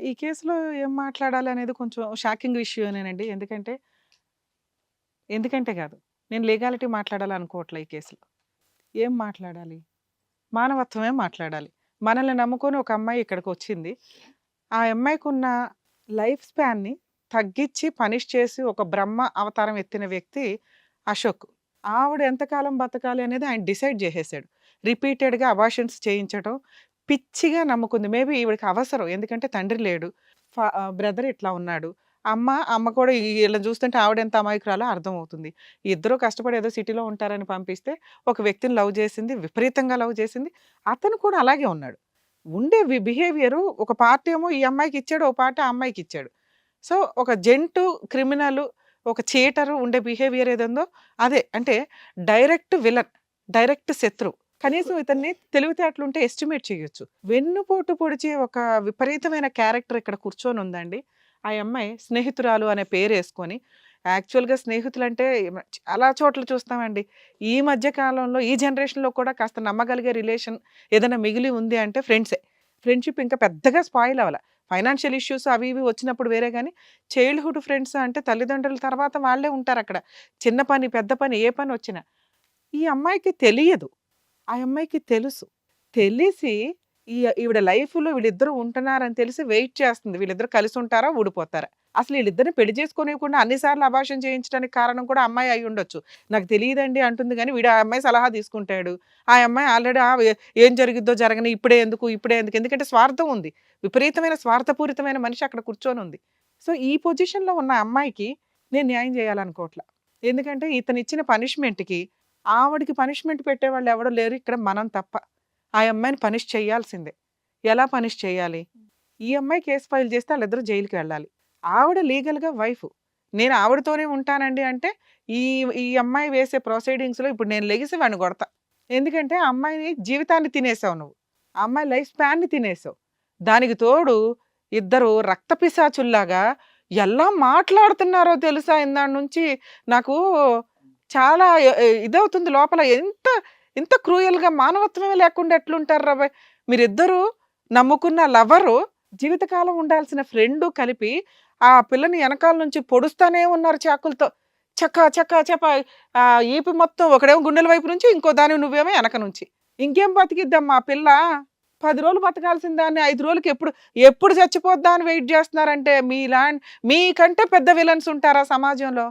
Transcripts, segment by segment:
ఈ కేసులో ఏం మాట్లాడాలి అనేది కొంచెం షాకింగ్ ఇష్యూనేనండి ఎందుకంటే ఎందుకంటే కాదు నేను లీగాలిటీ మాట్లాడాలనుకోవట్లే ఈ కేసులో. ఏం మాట్లాడాలి? మానవత్వమే మాట్లాడాలి. మనల్ని నమ్ముకొని ఒక అమ్మాయి ఇక్కడికి వచ్చింది ఆ అమ్మాయికి ఉన్న లైఫ్ స్పాన్ని తగ్గించి పనిష్ చేసి ఒక బ్రహ్మ అవతారం ఎత్తిన వ్యక్తి అశోక్. ఆవిడ ఎంతకాలం బతకాలి అనేది ఆయన డిసైడ్ చేసేసాడు. రిపీటెడ్గా అబాషన్స్ చేయించడం పిచ్చిగా నమ్ముకుంది. మేబీ ఈవిడికి అవసరం. ఎందుకంటే తండ్రి లేడు. బ్రదర్ ఇట్లా ఉన్నాడు. అమ్మ అమ్మ కూడా ఈ- చూస్తుంటే ఆవిడ ఎంత అమాయకురాలో అర్థమవుతుంది. ఇద్దరు కష్టపడి ఏదో సిటీలో ఉంటారని పంపిస్తే ఒక వ్యక్తిని లవ్ చేసింది విపరీతంగా లవ్ చేసింది. అతను కూడా అలాగే ఉన్నాడు. ఉండే బిహేవియరు ఒక పార్ట్ ఏమో ఈ అమ్మాయికి ఇచ్చాడు ఒక పార్ట్ ఆ అమ్మాయికి ఇచ్చాడు. సో ఒక జంటు క్రిమినల్ ఒక చీటరు ఉండే బిహేవియర్ ఏదందో అదే. అంటే డైరెక్ట్ విలన్ డైరెక్ట్ శత్రువు కనీసం ఇతన్ని తెలివితేటలుంటే ఎస్టిమేట్ చేయొచ్చు. వెన్నుపోటు పొడిచే ఒక విపరీతమైన క్యారెక్టర్ ఇక్కడ కూర్చొని ఉందండి. ఆ అమ్మాయి స్నేహితురాలు అనే పేరు వేసుకొని యాక్చువల్గా స్నేహితులు అంటే చాలా చోట్ల చూస్తామండి. ఈ మధ్య కాలంలో ఈ జనరేషన్లో కూడా కాస్త నమ్మగలిగే రిలేషన్ ఏదైనా మిగిలి ఉంది అంటే ఫ్రెండ్సే. ఫ్రెండ్షిప్ ఇంకా పెద్దగా స్పాయిల్ అవ్వాలి. ఫైనాన్షియల్ ఇష్యూస్ అవి ఇవి వచ్చినప్పుడు వేరే కానీ చైల్డ్హుడ్ ఫ్రెండ్స్ అంటే తల్లిదండ్రుల తర్వాత వాళ్ళే ఉంటారు అక్కడ చిన్న పని పెద్ద పని ఏ పని వచ్చినా. ఈ అమ్మాయికి తెలియదు. ఆ అమ్మాయికి తెలుసు. తెలిసి ఈ ఈవిడ లైఫ్లో వీళ్ళిద్దరూ ఉంటున్నారని తెలిసి వెయిట్ చేస్తుంది. వీళ్ళిద్దరు కలిసి ఉంటారా ఊడిపోతారా? అసలు వీళ్ళిద్దరిని పెళ్ళి చేసుకోనివ్వకుండా అన్నిసార్లు అభాషణ చేయించడానికి కారణం కూడా అమ్మాయి అయి ఉండొచ్చు. నాకు తెలియదండి అంటుంది కానీ వీడు ఆ అమ్మాయి సలహా తీసుకుంటాడు. ఆ అమ్మాయి ఆల్రెడీ ఏం జరిగిద్దో జరగని ఇప్పుడే ఎందుకు ఇప్పుడే ఎందుకు ఎందుకంటే స్వార్థం ఉంది. విపరీతమైన స్వార్థపూరితమైన మనిషి అక్కడ కూర్చొని ఉంది. సో ఈ పొజిషన్లో ఉన్న అమ్మాయికి నేను న్యాయం చేయాలనుకోవట్లా. ఎందుకంటే ఇతను ఇచ్చిన పనిష్మెంట్కి ఆవిడకి పనిష్మెంట్ పెట్టేవాళ్ళు ఎవడో లేరు. ఇక్కడ మనం తప్ప. ఆ అమ్మాయిని పనిష్ చేయాల్సిందే. ఎలా పనిష్ చేయాలి? ఈ అమ్మాయి కేసు ఫైల్ చేస్తే వాళ్ళిద్దరూ జైలుకి వెళ్ళాలి. ఆవిడ లీగల్గా వైఫ్. నేను ఆవిడతోనే ఉంటానండి అంటే ఈ ఈ అమ్మాయి వేసే ప్రొసీడింగ్స్లో ఇప్పుడు నేను లెగిసి వాడిని కొడతా. ఎందుకంటే అమ్మాయిని జీవితాన్ని తినేసావు నువ్వు. అమ్మాయి లైఫ్ స్పాన్ని తినేసావు. దానికి తోడు ఇద్దరు రక్త పిశాచుల్లాగా ఎలా మాట్లాడుతున్నారో తెలుసా ఇందాడి నుంచి? నాకు చాలా ఇదవుతుంది లోపల. ఎంత ఇంత క్రూయల్గా మానవత్వమే లేకుండా ఎట్లుంటారు రాబాయ్ మీరిద్దరూ నమ్ముకున్న లవరు జీవితకాలం ఉండాల్సిన ఫ్రెండు కలిపి ఆ పిల్లని వెనకాల నుంచి పొడుస్తానే ఉన్నారు చాకులతో. చక్క చక్క చప ఆ ఈపి మొత్తం ఒకడేమో గుండెల వైపు నుంచి ఇంకో దాని నువ్వేమో వెనక నుంచి. ఇంకేం బతికిద్దాం మా పిల్ల? పది రోజులు బతకాల్సిన దాన్ని ఐదు రోజులకి ఎప్పుడు ఎప్పుడు చచ్చిపోద్దా అని వెయిట్ చేస్తున్నారంటే మీ మీకంటే పెద్ద విలన్స్ ఉంటారా సమాజంలో?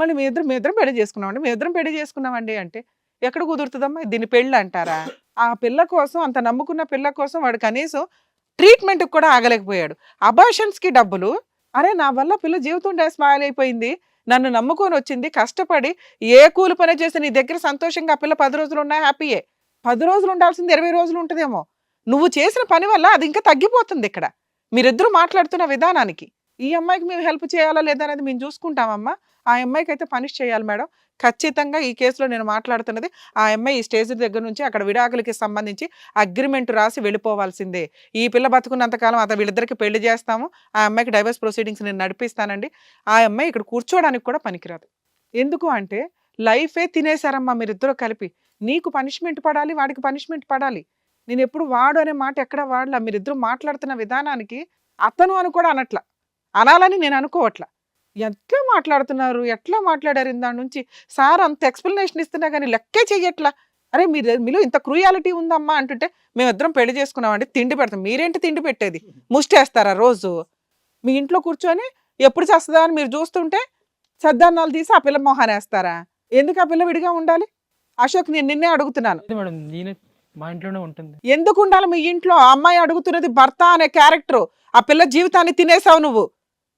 మళ్ళీ మీ ఇద్దరు మీ ఇద్దరం పెళ్ళి చేసుకున్నామండి మీ ఇద్దరం పెళ్ళి చేసుకున్నామండి అంటే ఎక్కడ కుదురుతుందమ్మా? దీన్ని పెళ్ళి అంటారా? ఆ పిల్ల కోసం అంత నమ్ముకున్న పిల్ల కోసం వాడు కనీసం ట్రీట్మెంట్కి కూడా ఆగలేకపోయాడు. అబాషన్స్కి డబ్బులు అరే నా వల్ల పిల్ల జీవితం డే స్మాయిల్ అయిపోయింది నన్ను నమ్ముకొని వచ్చింది కష్టపడి ఏ కూలి పని చేసి నీ దగ్గర సంతోషంగా ఆ పిల్ల పది రోజులు ఉన్నా హ్యాపీయే? పది రోజులు ఉండాల్సింది ఇరవై రోజులు ఉంటుందేమో. నువ్వు చేసిన పని వల్ల అది ఇంకా తగ్గిపోతుంది ఇక్కడ. మీరిద్దరూ మాట్లాడుతున్న విధానానికి. ఈ అమ్మాయికి మేము హెల్ప్ చేయాలా లేదా అనేది మేము చూసుకుంటామమ్మా. ఆ అమ్మాయికి అయితే పనిష్ చేయాలి మేడం. ఖచ్చితంగా ఈ కేసులో నేను మాట్లాడుతున్నది ఆ అమ్మాయి ఈ స్టేజ్ దగ్గర నుంచి అక్కడ విడాకులకి సంబంధించి అగ్రిమెంట్ రాసి వెళ్ళిపోవాల్సిందే. ఈ పిల్ల బతుకున్నంతకాలం అతను వీళ్ళిద్దరికి పెళ్ళి చేస్తాము. ఆ అమ్మాయికి డైవర్స్ ప్రొసీడింగ్స్ నేను నడిపిస్తానండి. ఆ అమ్మాయి ఇక్కడ కూర్చోవడానికి కూడా పనికిరాదు. ఎందుకు అంటే లైఫే తినేశారమ్మా మీరిద్దరూ కలిపి. నీకు పనిష్మెంట్ పడాలి వాడికి పనిష్మెంట్ పడాలి. నేను ఎప్పుడు వాడు అనే మాట ఎక్కడ వాడలా? మీరిద్దరూ మాట్లాడుతున్న విధానానికి అతను అని కూడా అనట్లా. అనాలని నేను అనుకోవట్లా. ఎట్లా మాట్లాడుతున్నారు. ఎట్లా మాట్లాడారు దాని నుంచి? సార్ అంత ఎక్స్ప్లెనేషన్ ఇస్తున్నా కానీ లెక్కే చెయ్యట్లా. అరే మీరు మీలో ఇంత క్రూయాలిటీ ఉందమ్మా అంటుంటే మేమిద్దరం పెళ్ళి చేసుకున్నామండి. తిండి పెడతాం. మీరేంటి తిండి పెట్టేది? ముష్టేస్తారా రోజు? మీ ఇంట్లో కూర్చొని ఎప్పుడు చేస్తుందా అని మీరు చూస్తుంటే సద్దాన్నాలు తీసి ఆ పిల్ల మొహాన్ని వేస్తారా? ఎందుకు ఆ పిల్ల విడిగా ఉండాలి? అశోక్ నేను నిన్నే అడుగుతున్నాను. మా ఇంట్లోనే ఉంటుంది. ఎందుకు ఉండాలి మీ ఇంట్లో? ఆ అమ్మాయి అడుగుతున్నది భర్త అనే క్యారెక్టర్. ఆ పిల్ల జీవితాన్ని తినేసావు నువ్వు.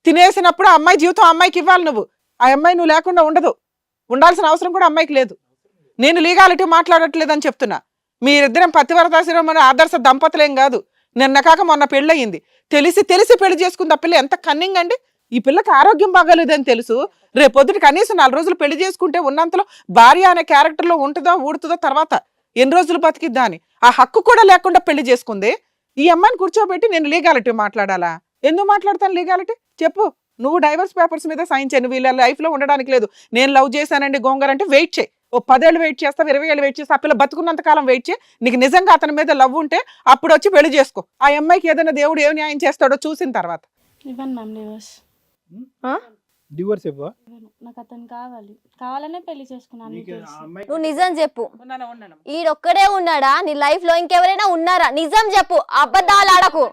తినేసినప్పుడు ఆ అమ్మాయి జీవితం ఆ అమ్మాయికి ఇవ్వాలి నువ్వు. ఆ అమ్మాయి నువ్వు లేకుండా ఉండదు. ఉండాల్సిన అవసరం కూడా అమ్మాయికి లేదు. నేను లీగాలిటీ మాట్లాడట్లేదని చెప్తున్నా. మీరిద్దరం పతివరదాశ్రమం ఆదర్శ దంపతులేం కాదు. నిన్న కాక మొన్న పెళ్ళయింది. తెలిసి తెలిసి పెళ్ళి చేసుకుంది ఆ పిల్ల. ఎంత కన్నింగ్ అండి. ఈ పిల్లకి ఆరోగ్యం బాగాలేదని తెలుసు. రేపొద్దున కనీసం నాలుగు రోజులు పెళ్ళి చేసుకుంటే ఉన్నంతలో భార్య అనే క్యారెక్టర్లో ఉంటుందో ఊడుతుందో తర్వాత ఎన్ని రోజులు బతికిద్దా అని. ఆ హక్కు కూడా లేకుండా పెళ్ళి చేసుకుంది. ఈ అమ్మాయిని కూర్చోబెట్టి నేను లీగాలిటీ మాట్లాడాలా? ఎందుకు మాట్లాడతాను లీగాలిటీ? చెప్పు నువ్వు డైవర్స్ పేపర్స్ మీద సైన్ చేయను వీళ్ళ లైఫ్లో ఉండడానికి లేదు. నేను లవ్ చేశానండి గోంగర్ అంటే వెయిట్ చేయి. ఓ పదేళ్ళు వెయిట్ చేస్తావు ఇరవై ఏళ్ళు వెయిట్ చేస్తా ఆ పిల్ల బతుకున్నంత కాలం వెయిట్ చేయి. నీకు నిజంగా అతని మీద లవ్ ఉంటే అప్పుడు వచ్చి పెళ్ళి చేసుకో. ఆ అమ్మాయికి ఏదైనా దేవుడు ఏం న్యాయం చేస్తాడో చూసిన తర్వాత. ఇవ్వను మ్యామ్ డివోర్స్ ఇవ్వ నాకు అతను కావాలి. కావాలనే పెళ్ళి చేసుకున్నాను నీకు తెలుసు. ఆ అమ్మాయి నువ్వు నిజం చెప్పు. ఈడొక్కడే ఉన్నాడా? నీ లైఫ్లో ఇంకెవరైనా ఉన్నారా? నిజం చెప్పు. అబద్ధాలు ఆడకు.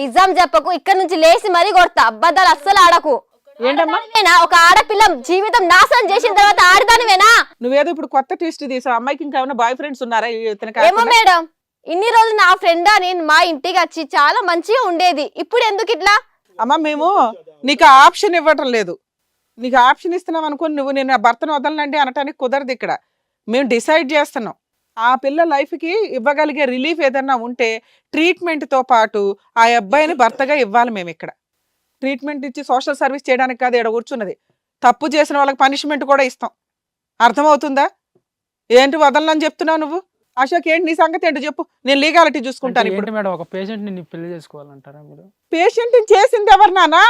నిజం చెప్పకు. ఇక్కడ నుంచి లేచి మరీ కొడతా. అబద్ధాలు అస్సలు ఆడకు. ఏంటమ్మా? ఆడదానివేనా? ఒక ఆడపిల్ల జీవితం నాశనం చేసిన తర్వాత ఆడదానివేనా? నువ్వేదో ఇప్పుడు కొత్త ట్విస్ట్ తీసావు. అమ్మాయికి ఇంకా ఏమైనా బాయ్ ఫ్రెండ్స్ ఉన్నారా? ఇతను ఏమో కాకుండా? మేడం. ఇన్ని రోజులు నా ఫ్రెండ్ అని మా ఇంటికి వచ్చి చాలా మంచిగా ఉండేది. ఇప్పుడు ఎందుకు ఇట్లా అమ్మ మేము నీకు ఆప్షన్ ఇవ్వటం లేదు. నీకు ఆప్షన్ ఇస్తున్నాం అనుకుని నువ్వు నేను నా భర్తను వదలనండి అనటానికి కుదరదు ఇక్కడ. మేము డిసైడ్ చేస్తున్నాం. ఆ పిల్ల లైఫ్కి ఇవ్వగలిగే రిలీఫ్ ఏదన్నా ఉంటే ట్రీట్మెంట్తో పాటు ఆ అబ్బాయిని భర్తగా ఇవ్వాలి మేము ఇక్కడ. ట్రీట్మెంట్ ఇచ్చి సోషల్ సర్వీస్ చేయడానికి కాదు ఇక్కడ కూర్చున్నది. తప్పు చేసిన వాళ్ళకి పనిష్మెంట్ కూడా ఇస్తాం. అర్థమవుతుందా? ఏంటి వదలనని చెప్తున్నావు నువ్వు? అశోక్ ఏంటి నీ సంగతి ఏంటో చెప్పు. నేను లీగాలిటీ చూసుకుంటాను ఇప్పుడు. మేడం ఒక పేషెంట్ని పెళ్ళి చేసుకోవాలంటారా మీరు? పేషెంట్ చేసింది ఎవరు నానా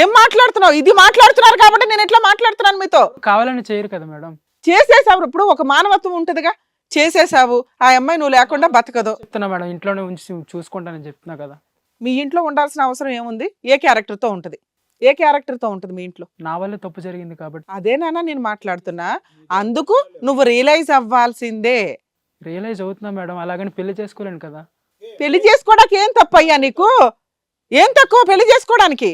ఏం మాట్లాడుతున్నావు? ఇది మాట్లాడుతున్నారు కాబట్టి నేను ఎట్లా మాట్లాడుతున్నాను మీతో? కావాలని చేయరు కదా మేడం. చేసేసావు ఇప్పుడు ఒక మానవత్వం ఉంటుందిగా. చేసేసావు ఆ అమ్మాయి నువ్వు లేకుండా బతకదు. చెప్తున్నా మేడం ఇంట్లోనే ఉంచి చూసుకుంటానని చెప్తున్నా కదా. మీ ఇంట్లో ఉండాల్సిన అవసరం ఏముంది? ఏ character తో ఉంటుంది? ఏ character తో ఉంటుంది మీ ఇంట్లో? నా వల్లే తప్పు జరిగింది కాబట్టి. అదే నాన్న నేను మాట్లాడుతున్నా. అందుకు నువ్వు రియలైజ్ అవ్వాల్సిందే. రియలైజ్ అవుతున్నా మేడం అలాగని పెళ్ళి చేసుకోలేను కదా. పెళ్ళి చేసుకోవడానికి ఏం తప్పు అయ్యా నీకు? ఏం తక్కువ పెళ్ళి చేసుకోవడానికి?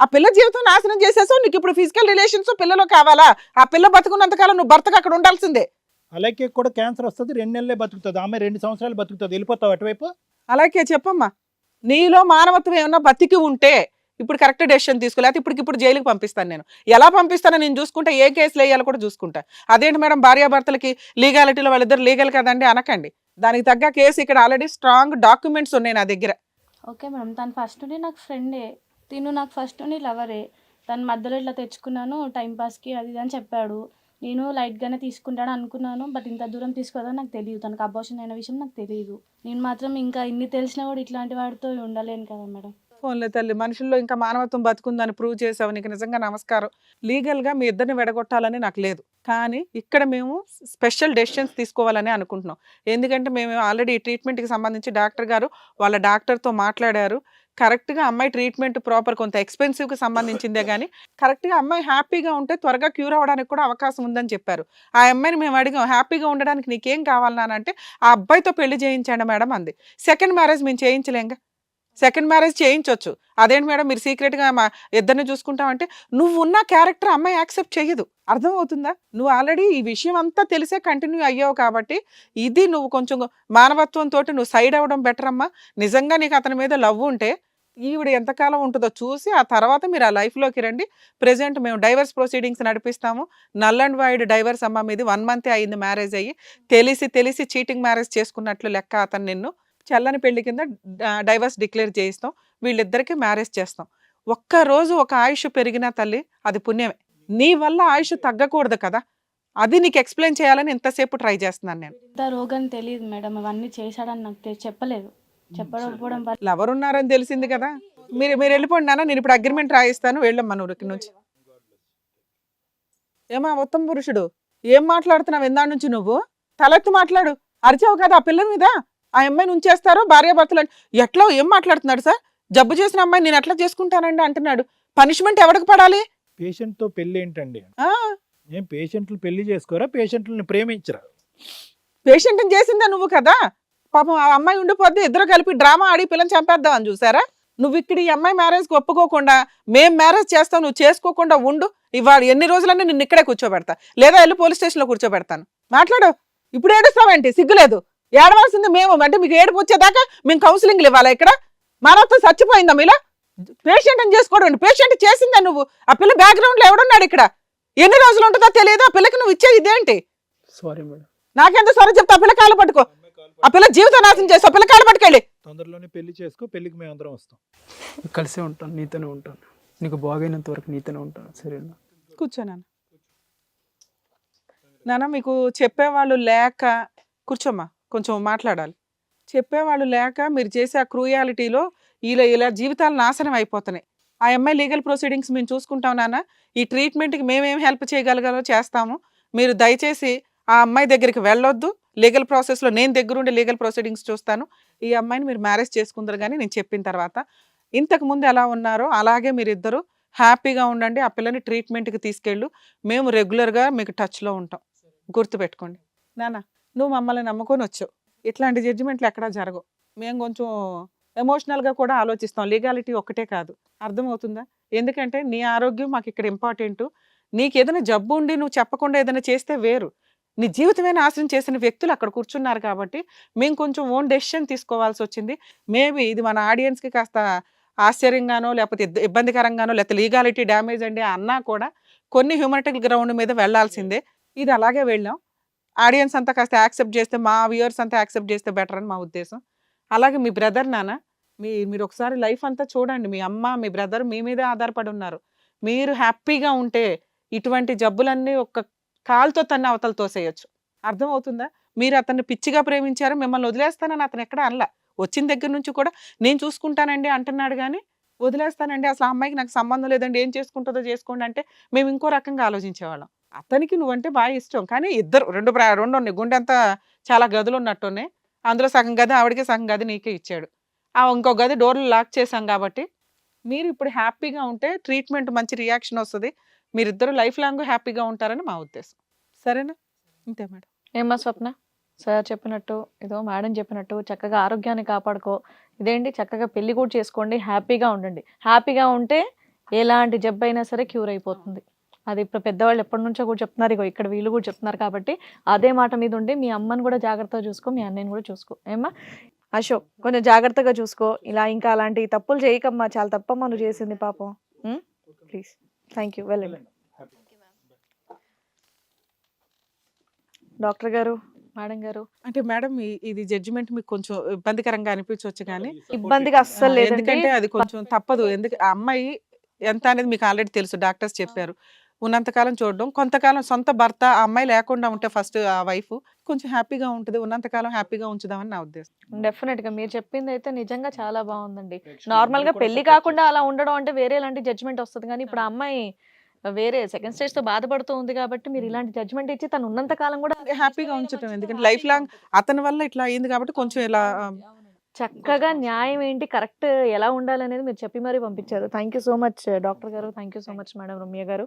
ఆ పిల్ల జీవితం నాశనం చేసేసావు నీకు ఇప్పుడు ఫిజికల్ రిలేషన్స్ పిల్లలు కావాలా? ఆ పిల్ల బతుకున్నంతకాలం నువ్వు భర్తగా అక్కడ ఉండాల్సిందే. అలాగే కూడా క్యాన్సర్ వస్తుంది రెండు నెలలే బతుకుతుంది. ఆమె రెండు సంవత్సరాలు బతుకుతుంది. వెళ్ళిపోతావు అటువైపు? అలాగే చెప్పమ్మా. నీలో మానవత్వం ఏమన్నా బతికి ఉంటే ఇప్పుడు కరెక్ట్ డెసిషన్ తీసుకో. లేకపోతే ఇప్పటికి ఇప్పుడు జైలుకి పంపిస్తాను నేను. ఎలా పంపిస్తానో నేను చూసుకుంటా. ఏ కేసులు వేయాలో కూడా చూసుకుంటా. అదేంటి మేడం భార్యాభర్తలకి లీగాలిటీలో వాళ్ళిద్దరు లీగల్ కదండి అనకండి. దానికి తగ్గ కేసు ఇక్కడ ఆల్రెడీ స్ట్రాంగ్ డాక్యుమెంట్స్ ఉన్నాయి నా దగ్గర. Okay madam. తను ఫస్ట్ నుండి నాకు ఫ్రెండే తిను నాకు ఫస్ట్ నీ లవరే తను మధ్యలో ఇట్లా తెచ్చుకున్నాను టైంపాస్కి అది ఇది అని చెప్పాడు. నేను లైట్గానే తీసుకుంటాను అనుకున్నాను బట్ ఇంత దూరం తీసుకోదని నాకు తెలియదు. తనకు అబోషన్ అయిన విషయం నాకు తెలియదు. నేను మాత్రం ఇంకా ఇన్ని తెలిసినా కూడా ఇట్లాంటి వాడితో ఉండలేను కదా మేడం. ఫోన్లే తల్లి మనుషుల్లో ఇంకా మానవత్వం బతుకుందని ప్రూవ్ చేసావు. నీకు నిజంగా నమస్కారం. లీగల్గా మీ ఇద్దరిని విడగొట్టాలని నాకు లేదు. కానీ ఇక్కడ మేము స్పెషల్ డెసిషన్స్ తీసుకోవాలని అనుకుంటున్నాం. ఎందుకంటే మేము ఆల్రెడీ ఈ ట్రీట్మెంట్కి సంబంధించి డాక్టర్ గారు వాళ్ళ డాక్టర్తో మాట్లాడారు. కరెక్ట్గా అమ్మాయి ట్రీట్మెంట్ ప్రాపర్ కొంత ఎక్స్పెన్సివ్కి సంబంధించిందే కానీ కరెక్ట్గా అమ్మాయి హ్యాపీగా ఉంటే త్వరగా క్యూర్ అవ్వడానికి కూడా అవకాశం ఉందని చెప్పారు. ఆ అమ్మాయిని మేము అడిగాం హ్యాపీగా ఉండడానికి నీకేం కావాలన్నా అంటే ఆ అబ్బాయితో పెళ్ళి చేయించండి మేడం అంది. సెకండ్ మ్యారేజ్ మేము చేయించలేంగా. సెకండ్ మ్యారేజ్ చేయించవచ్చు అదేంటి మేడం మీరు సీక్రెట్గా మా ఇద్దరిని చూసుకుంటామంటే నువ్వు ఉన్న క్యారెక్టర్ అమ్మాయి యాక్సెప్ట్ చేయదు అర్థమవుతుందా? నువ్వు ఆల్రెడీ ఈ విషయం అంతా తెలిసే కంటిన్యూ అయ్యావు కాబట్టి ఇది నువ్వు కొంచెం మానవత్వంతో నువ్వు సైడ్ అవ్వడం బెటర్ అమ్మా. నిజంగా నీకు అతని మీద లవ్ ఉంటే ఈవిడ ఎంతకాలం ఉంటుందో చూసి ఆ తర్వాత మీరు ఆ లైఫ్లోకి రండి. ప్రజెంట్ మేము డైవర్స్ ప్రొసీడింగ్స్ నడిపిస్తాము. నల్ అండ్ వైడ్ డైవర్స్ అమ్మ మీది వన్ మంత్ అయింది మ్యారేజ్ అయ్యి. తెలిసి తెలిసి చీటింగ్ మ్యారేజ్ చేసుకున్నట్లు లెక్క అతను నిన్ను. చల్లని పెళ్ళి కింద డైవర్స్ డిక్లేర్ చేయిస్తాం. వీళ్ళిద్దరికి మ్యారేజ్ చేస్తాం. ఒక్క రోజు ఒక ఆయుష్ పెరిగినా తల్లి అది పుణ్యమే. నీ వల్ల ఆయుష్ తగ్గకూడదు కదా. అది నీకు ఎక్స్ప్లెయిన్ చేయాలని ఎంతసేపు ట్రై చేస్తున్నాను నేను. ఇంత రోగం తెలియదు మేడం. అవన్నీ చేశాడని నాకు తె- చెప్పలేదు. చెప్పకపోవడం వల్ల లవర్ ఉన్నారని తెలిసింది కదా. మీరు మీరు వెళ్ళిపోండి నాన్న. నేను ఇప్పుడు అగ్రిమెంట్ రాయిస్తాను. వెళ్ళమ్మా నువ్వు ఇక్కడి నుంచి. ఏమా ఉత్తమ పురుషుడు? ఏం మాట్లాడుతున్నావు? ఇందా నుంచి నువ్వు? తలెత్తి మాట్లాడు. అరిచావు కదా ఆ పిల్ల మీద? ఆ అమ్మాయిని ఉంచేస్తారు భార్యాభర్తలు. ఎట్లా? ఏం మాట్లాడుతున్నాడు సార్? జబ్బు చేసిన అమ్మాయి నేను ఎట్లా చేసుకుంటానండి అంటున్నాడు. పనిష్మెంట్ ఎవరికి పడాలి? పేషెంట్తో పెళ్ళి ఏంటండి ఏం పేషెంట్లు పెళ్ళి చేసుకోరా? పేషెంట్లను ప్రేమించరా? పేషెంట్ చేసిందా నువ్వు కదా? పాపం ఆ అమ్మాయి ఉండిపోద్ది ఇద్దరు కలిపి డ్రామా ఆడి పిల్లని చంపేద్దాం అని చూసారా? నువ్వు ఇక్కడ ఈ అమ్మాయి మ్యారేజ్కి ఒప్పుకోకుండా మేం మ్యారేజ్ చేస్తావు నువ్వు చేసుకోకుండా ఉండు ఇవాళ ఎన్ని రోజులన్నీ నిన్ను ఇక్కడే కూర్చోబెడతా. లేదా వెళ్ళి పోలీస్ స్టేషన్లో కూర్చోబెడతాను. మాట్లాడు. ఇప్పుడు ఏడుస్తావేంటి? సిగ్గులేదు. ఏడవలసింది మేము. అంటే మీకు ఏడుపు వచ్చేదాకా మేము కౌన్సిలింగ్లు ఇవ్వాలా ఇక్కడ? మానవత్వం చచ్చిపోయిందా మీలో? పేషెంట్ అని చేసుకోవడం పేషెంట్ చేసిందా నువ్వు? ఆ పిల్ల బ్యాక్గ్రౌండ్లో ఎవడున్నాడు ఇక్కడ? ఎన్ని రోజులు ఉంటుందో తెలియదు. ఆ పిల్లకి నువ్వు ఇచ్చేది ఇదేంటి? సారీ మేడం నాకెంత సరే చెప్తా? ఆ పిల్ల కాళ్ళు పట్టుకో. ఆ పిల్ల జీవితం నాశనం చేసి ఆ పిల్ల కాళ్ళు పట్టుకెళ్ళి. తొందరలోనే పెళ్ళి చేసుకో పెళ్ళికి మేము అందరం వస్తాం. కలిసే ఉంటాను నీతోనే ఉంటాను. నీకు బాగైనంత వరకు నీతోనే ఉంటాను సరేనా? కూర్చో నాన్న. నాన్న మీకు చెప్పేవాళ్ళు లేక కూర్చోమ్మా. కొంచెం మాట్లాడాలి. చెప్పేవాళ్ళు లేక మీరు చేసే ఆ క్రూయాలిటీలో ఇలా ఇలా జీవితాలు నాశనం అయిపోతున్నాయి. ఆ అమ్మాయి లీగల్ ప్రొసీడింగ్స్ మేము చూసుకుంటాం నాన్న. ఈ ట్రీట్మెంట్కి మేమేం హెల్ప్ చేయగలగాలో చేస్తాము. మీరు దయచేసి ఆ అమ్మాయి దగ్గరికి వెళ్ళొద్దు. లీగల్ ప్రాసెస్లో నేను దగ్గరుండి లీగల్ ప్రొసీడింగ్స్ చూస్తాను. ఈ అమ్మాయిని మీరు మ్యారేజ్ చేసుకుందరు కానీ నేను చెప్పిన తర్వాత ఇంతకు ముందు ఎలా ఉన్నారో అలాగే మీరిద్దరూ హ్యాపీగా ఉండండి. ఆ పిల్లని ట్రీట్మెంట్కి తీసుకెళ్ళు. మేము రెగ్యులర్గా మీకు టచ్లో ఉంటాం. గుర్తుపెట్టుకోండి. నానా నువ్వు మమ్మల్ని నమ్ముకొని వచ్చావు. ఇట్లాంటి జడ్జిమెంట్లు ఎక్కడా జరగవు. మేము కొంచెం ఎమోషనల్గా కూడా ఆలోచిస్తాం. లీగాలిటీ ఒక్కటే కాదు. అర్థమవుతుందా? ఎందుకంటే నీ ఆరోగ్యం మాకు ఇక్కడ ఇంపార్టెంట్ నీకు ఏదైనా జబ్బు ఉండి నువ్వు చెప్పకుండా ఏదైనా చేస్తే వేరు. నీ జీవితమే నాశనం చేసిన వ్యక్తులు అక్కడ కూర్చున్నారు కాబట్టి మేము కొంచెం ఓన్ డెసిషన్ తీసుకోవాల్సి వచ్చింది. మేబీ ఇది మన ఆడియన్స్కి కాస్త ఆశ్చర్యంగానో లేకపోతే ఇబ్బందికరంగానో లేకపోతే లీగాలిటీ డ్యామేజ్ అండి అన్నా కూడా కొన్ని హ్యూమనిటల్ గ్రౌండ్ మీద వెళ్ళాల్సిందే. ఇది అలాగే వెళ్ళాం. ఆడియన్స్ అంతా కాస్త యాక్సెప్ట్ చేస్తే మా వ్యూవర్స్ అంతా యాక్సెప్ట్ చేస్తే బెటర్ అని మా ఉద్దేశం. అలాగే మీ బ్రదర్ నాన్న మీ మీరు ఒకసారి లైఫ్ అంతా చూడండి. మీ అమ్మ మీ బ్రదర్ మీ మీదే ఆధారపడి ఉన్నారు. మీరు హ్యాపీగా ఉంటే ఇటువంటి జబ్బులన్నీ ఒక్క కాలుతో తన్ని అవతల తోసేయచ్చు. అర్థమవుతుందా? మీరు అతన్ని పిచ్చిగా ప్రేమించారు మిమ్మల్ని వదిలేస్తానని అతను ఎక్కడ అనలా. వచ్చిన దగ్గర నుంచి కూడా నేను చూసుకుంటానండి అంటున్నాడు కానీ వదిలేస్తానండి. అసలు ఆ అమ్మాయికి నాకు సంబంధం లేదండి. ఏం చేసుకుంటుందో చేసుకోండి అంటే మేము ఇంకో రకంగా ఆలోచించేవాళ్ళం. అతనికి నువ్వంటే బాగా ఇష్టం. కానీ ఇద్దరు రెండు రెండు ఉన్నాయి. గుండె అంతా చాలా గదులు ఉన్నట్టున్నాయి. అందులో సగం గది ఆవిడకి సగం గది నీకే ఇచ్చాడు. ఆ ఇంకో గది డోర్లు లాక్ చేశాం కాబట్టి మీరు ఇప్పుడు హ్యాపీగా ఉంటే ట్రీట్మెంట్ మంచి రియాక్షన్ వస్తుంది. మీరిద్దరు లైఫ్ లాంగ్ హ్యాపీగా ఉంటారని మా ఉద్దేశం. సరేనా? అంతే మేడం. ఏమా స్వప్న? సార్ చెప్పినట్టు ఏదో మేడం చెప్పినట్టు చక్కగా ఆరోగ్యాన్ని కాపాడుకో. ఇదేంటి? చక్కగా పెళ్ళి కూడా చేసుకోండి. హ్యాపీగా ఉండండి. హ్యాపీగా ఉంటే ఎలాంటి జబ్బు అయినా సరే క్యూర్ అయిపోతుంది. అది ఇప్పుడు పెద్దవాళ్ళు ఎప్పటి నుంచో కూడా చెప్తున్నారు ఇగో ఇక్కడ వీళ్ళు కూడా చెప్తున్నారు కాబట్టి అదే మాట మీద ఉండి మీ అమ్మని కూడా జాగ్రత్తగా చూసుకో మీ అన్నయ్యని కూడా చూసుకో. ఏమ్మా? అశోక్ కొంచెం జాగ్రత్తగా చూసుకో. ఇలా ఇంకా అలాంటి తప్పులు చేయకమ్మా చాలా తప్పమ్మా నువ్వు చేసింది పాపం. ప్లీజ్ థ్యాంక్ యూ వెళ్ళండి. డాక్టర్ గారు మేడం గారు. అంటే మేడం ఇది జడ్జిమెంట్ మీకు కొంచెం ఇబ్బందికరంగా అనిపించవచ్చు కానీ ఇబ్బందిగా అస్సలు ఎందుకంటే అది కొంచెం తప్పదు. ఎందుకు అమ్మాయి ఎంత అనేది మీకు ఆల్రెడీ తెలుసు డాక్టర్స్ చెప్పారు. ఉన్నంతకాలం చూడడం. కొంతకాలం సొంత భర్త ఆ అమ్మాయి లేకుండా ఉంటే ఫస్ట్ ఆ వైఫ్ కొంచెం హ్యాపీగా ఉంటుంది. ఉన్నంతకాలం హ్యాపీగా ఉంచుదామని నా ఉద్దేశం. డెఫినెట్గా మీరు చెప్పింది అయితే నిజంగా చాలా బాగుందండి. నార్మల్గా పెళ్ళి కాకుండా అలా ఉండడం అంటే వేరే ఇలాంటి జడ్జ్మెంట్ వస్తుంది. కానీ ఇప్పుడు అమ్మాయి వేరే సెకండ్ స్టేజ్తో బాధపడుతూ ఉంది కాబట్టి మీరు ఇలాంటి జడ్జ్మెంట్ ఇచ్చి తను ఉన్నంత కాలం కూడా హ్యాపీగా ఉంచడం ఎందుకంటే లైఫ్ లాంగ్ అతని వల్ల ఇట్లా అయింది కాబట్టి కొంచెం ఇలా చక్కగా న్యాయం ఏంటి కరెక్ట్ ఎలా ఉండాలనేది మీరు చెప్పి మరీ పంపించారు. Thank you so much doctor గారు. Thank you so much madam Ramya గారు.